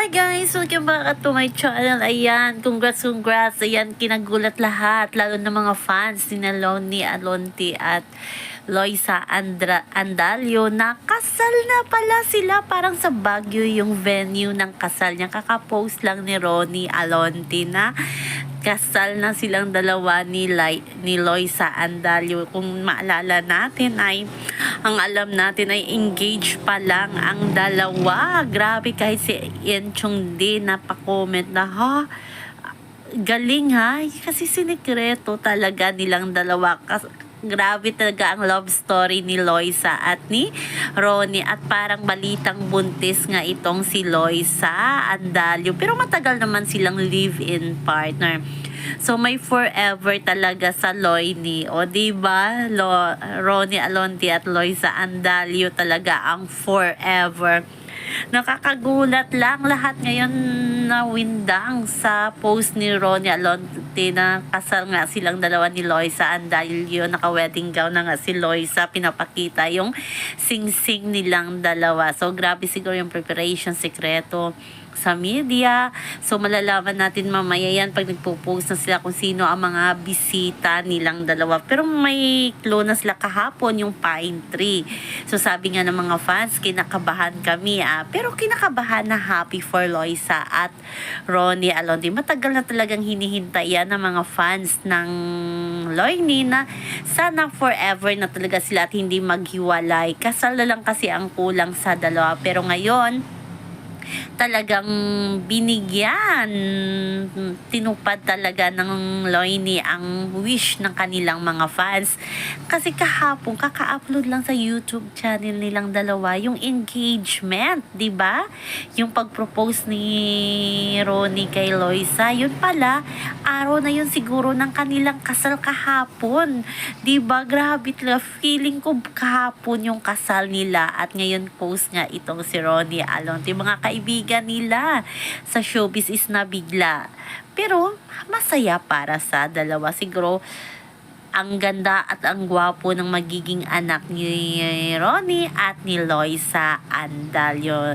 Hi guys! Welcome back to my channel. Ayan, congrats, congrats. Ayan, kinagulat lahat. Lalo na mga fans ni Loni Alonti at Loisa Andra Andalio na kasal na pala sila. Parang sa Baguio yung venue ng kasal niya. Kakapost lang ni Ronnie Alonti na kasal na silang dalawa ni, Lai, ni Loisa Andalio. Kung maalala natin ay, ang alam natin ay engaged pa lang ang dalawa. Grabe kahit si Ian Chung din napakomment na, ha? Galing ha? Kasi sinikreto talaga nilang dalawa. Kas- grabe talaga ang love story ni Loisa at ni Ronnie at parang balitang buntis nga itong si Loisa Andalio pero matagal naman silang live-in partner so may forever talaga sa Loini o di ba? Lo, Ronnie Alonti at Loisa Andalio talaga ang forever. Nakakagulat lang lahat ngayon na windang sa post ni Ronnie Alonte na kasal nga silang dalawa ni Loisa Andalio. Naka-wedding gown na nga si Loisa. Pinapakita yung sing-sing nilang dalawa. So, grabe siguro yung preparation, sekreto sa media. So, malalaman natin mamaya yan pag nagpo-post na sila kung sino ang mga bisita nilang dalawa. Pero may clue na sila kahapon, yung pine tree. So, sabi nga ng mga fans, kinakabahan kami ah. Pero kinakabahan na happy for Loisa at Ronnie Alonde. Matagal na talagang hinihintay yan ng mga fans ng Loini na sana forever na talaga sila at hindi maghiwalay. Kasal na lang kasi ang kulang sa dalawa. Pero ngayon, talagang binigyan, tinupad talaga ng Loini ang wish ng kanilang mga fans. Kasi kahapon, kaka-upload lang sa YouTube channel nilang dalawa yung engagement, ba? Yung pag-propose ni Ronnie kay Loisa, yun pala, araw na yun siguro ng kanilang kasal kahapon. Ba? Grabe talaga. Feeling ko kahapon yung kasal nila at ngayon post nga itong si Ronnie Alonte. Mga kaibigan nila sa showbiz is nabigla. Pero masaya para sa dalawa. Siguro ang ganda at ang gwapo ng magiging anak ni Ronnie at ni Loisa Andalio.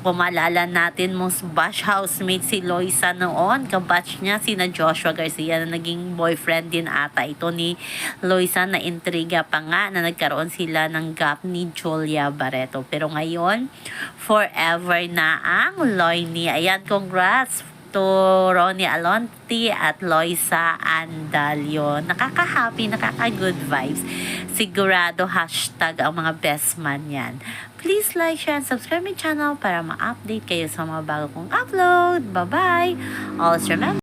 Kung maalala natin, most bash housemate si Loisa noon. Kabatch niya, sina Joshua Garcia na naging boyfriend din ata ito ni Loisa na intriga pa nga na nagkaroon sila ng gap ni Julia Barreto. Pero ngayon, forever na ang Loini. Ayan, congrats to Ronnie Alonti at Loisa Andalio. Nakaka-happy, nakaka-good vibes. Sigurado hashtag ang mga best man yan. Please like, share, and subscribe my channel para ma-update kayo sa mga bago kong upload. Bye-bye! Always remember,